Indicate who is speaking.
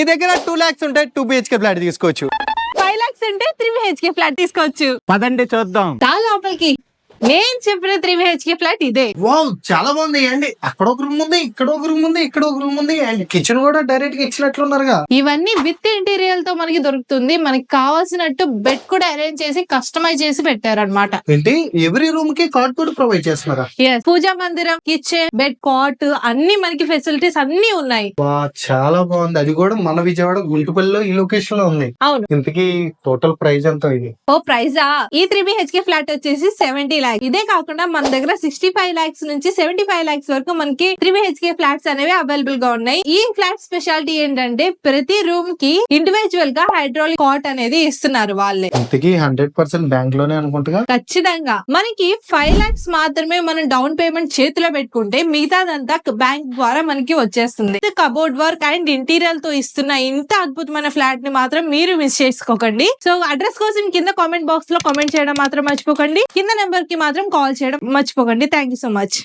Speaker 1: మీ దగ్గర టూ లాక్స్ ఉంటే two BHK flat తీసుకోవచ్చు.
Speaker 2: ఫైవ్ లాక్స్ అంటే త్రీ బిహెచ్కే ఫ్లాట్ తీసుకోవచ్చు.
Speaker 3: పదండి చూద్దాం.
Speaker 2: దా లోపలికి. నేను చెప్పిన త్రీ బిహెచ్కే ఫ్లాట్ ఇదే.
Speaker 1: వావ్ చాలా బాగుంది అండి అక్కడ ఒక రూమ్ ఉంది ఇక్కడ ఒక రూమ్ ఉంది ఇక్కడ ఒక రూమ్ ఉంది అండ్ కిచెన్ కూడా డైరెక్ట్గా ఇచ్చినట్లున్నారుగా.
Speaker 2: ఇవన్నీ విత్ ఇంటీరియర్తో మనకి దొరుకుతుంది. మనకి కావాల్సినట్టు బెడ్ కూడా అరేంజ్ చేసి కస్టమైజ్ చేసి పెట్టారన్నమాట.
Speaker 1: ఏంటి? ఎవ్రీ రూమ్కి కార్డ్ కూడా ప్రొవైడ్ చేస్తున్నారా?
Speaker 2: ఎస్ పూజా మందిరం కిచెన్ బెడ్ కాట్ అన్ని మనకి ఫెసిలిటీస్ అన్ని ఉన్నాయి.
Speaker 1: వా చాలా బాగుంది. అది కూడా మన విజయవాడ గుంటుపల్లిలో ఈ లొకేషన్లో ఉంది.
Speaker 2: అవును.
Speaker 1: ఇంతకీ టోటల్ ప్రైస్ ఎంత ఇది?
Speaker 2: ఓ ప్రైజా ఈ త్రీ బిహెచ్కే ఫ్లాట్ వచ్చేసి సెవెంటీ లాక్స్ ఇదే కాకుండా మన దగ్గర సిక్స్టీ ఫైవ్ లాక్స్ నుంచి సెవెంటీ ఫైవ్ లాక్స్ వరకు మనకి త్రీ బిహెచ్కే ఫ్లాట్స్ అనేవి అవైలబుల్గా ఉన్నాయి. ఈ ఫ్లాట్ స్పెషాలిటీ ఏంటంటే ప్రతి రూమ్కి ఇండివిజువల్గా హైడ్రాలిక్ కాట్ అనేది ఇస్తున్నారు వాళ్ళే.
Speaker 1: హండ్రెడ్ పర్సెంట్ బ్యాంక్లోనే అనుకుంటా
Speaker 2: ఖచ్చితంగా. మనకి ఫైవ్ లాక్స్ మాత్రమే మనం డౌన్ పేమెంట్ చేతిలో పెట్టుకుంటే మిగతాదంతా బ్యాంక్ ద్వారా మనకి వచ్చేస్తుంది. కబోర్డ్ వర్క్ అండ్ ఇంటీరియర్తో ఇస్తున్న ఇంత అద్భుతమైన ఫ్లాట్ని మాత్రం మీరు మిస్ చేసుకోకండి. సో అడ్రస్ కోసం కింద కామెంట్ బాక్స్లో కామెంట్ చేయడం మాత్రం మర్చిపోకండి. కింద నెంబర్కి మాత్రం కాల్ చేయడం మర్చిపోకండి. Thank you so much